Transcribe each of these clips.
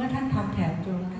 เมื่อท่านทำแถบจุลท่า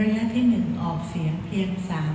ระยะที่หนึ่งออกเสียงเพียงสาม